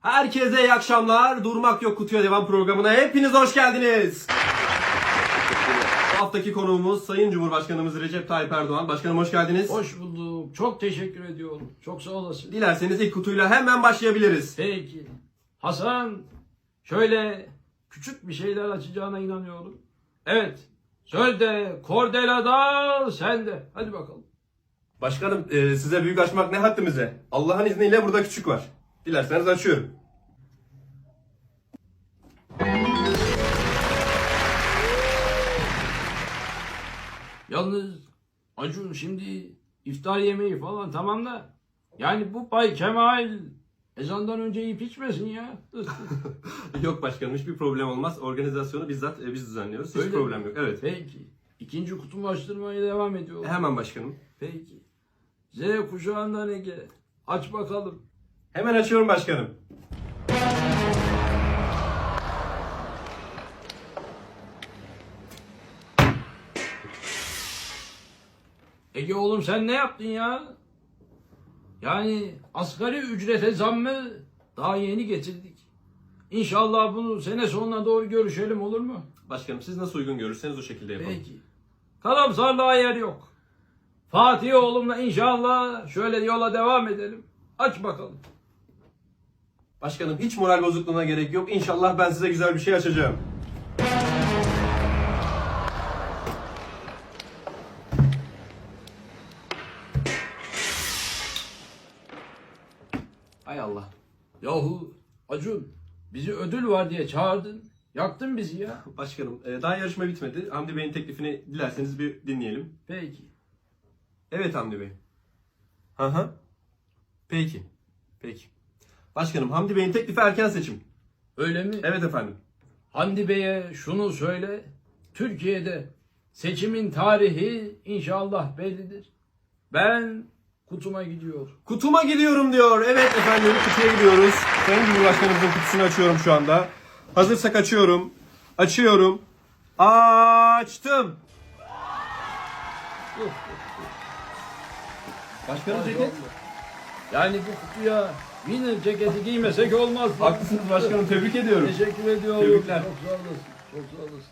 Herkese iyi akşamlar. Durmak yok kutuya devam programına. Hepiniz hoş geldiniz. Bu haftaki konuğumuz Sayın Cumhurbaşkanımız Recep Tayyip Erdoğan. Başkanım hoş geldiniz. Hoş bulduk. Çok teşekkür ediyorum. Çok sağ olasın. Dilerseniz ilk kutuyla hemen başlayabiliriz. Peki. Hasan, şöyle küçük bir şeyler açacağına inanıyorum. Evet. Sözde Kordela'da sen de. Hadi bakalım. Başkanım e, size büyük açmak ne haddimize? Allah'ın izniyle burada küçük var. Dilerseniz açıyorum. Yalnız Acun şimdi iftar yemeği falan tamam da yani bu Bay Kemal ezandan önce yiyip içmesin ya. Yok başkanım hiçbir problem olmaz. Organizasyonu bizzat e, biz düzenliyoruz. Hiç Öyle problem yok. Evet. Peki. İkinci kutumu açtırmaya devam ediyorum. Hemen başkanım. Peki. Z kuşağından Ege. Aç bakalım. Hemen açıyorum başkanım. Ege oğlum sen ne yaptın ya? Yani asgari ücrete zammı daha yeni getirdik. İnşallah bunu sene sonuna doğru görüşelim olur mu? Başkanım siz nasıl uygun görürseniz o şekilde yapalım. Peki. Karamsarlığa yer yok. Fatih oğlumla inşallah şöyle yola devam edelim. Aç bakalım. Başkanım hiç moral bozukluğuna gerek yok. İnşallah ben size güzel bir şey açacağım. Hay Allah. Yahu Acun bizi ödül var diye çağırdın. Yaktın bizi ya. Başkanım e, daha yarışma bitmedi. Hamdi Bey'in teklifini dilerseniz bir dinleyelim. Peki. Evet Hamdi Bey. Hı hı. Peki. Peki. Başkanım Hamdi Bey'in teklifi erken seçim. Öyle mi? Evet efendim. Hamdi Bey'e şunu söyle. Türkiye'de seçimin tarihi inşallah bellidir. Ben kutuma gidiyorum. Kutuma gidiyorum diyor. Evet efendim kutuya gidiyoruz. Sayın Cumhurbaşkanımızın kutusunu açıyorum şu anda. Hazırsak açıyorum. Açıyorum. Açtım. Başkanım ceket. Yani bu kutuya winner ceketi giymesek olmaz. Haklısınız başkanım tebrik ediyorum. Teşekkür ediyorum. Tebrikler. Çok sağ olasın. Çok sağ olasın.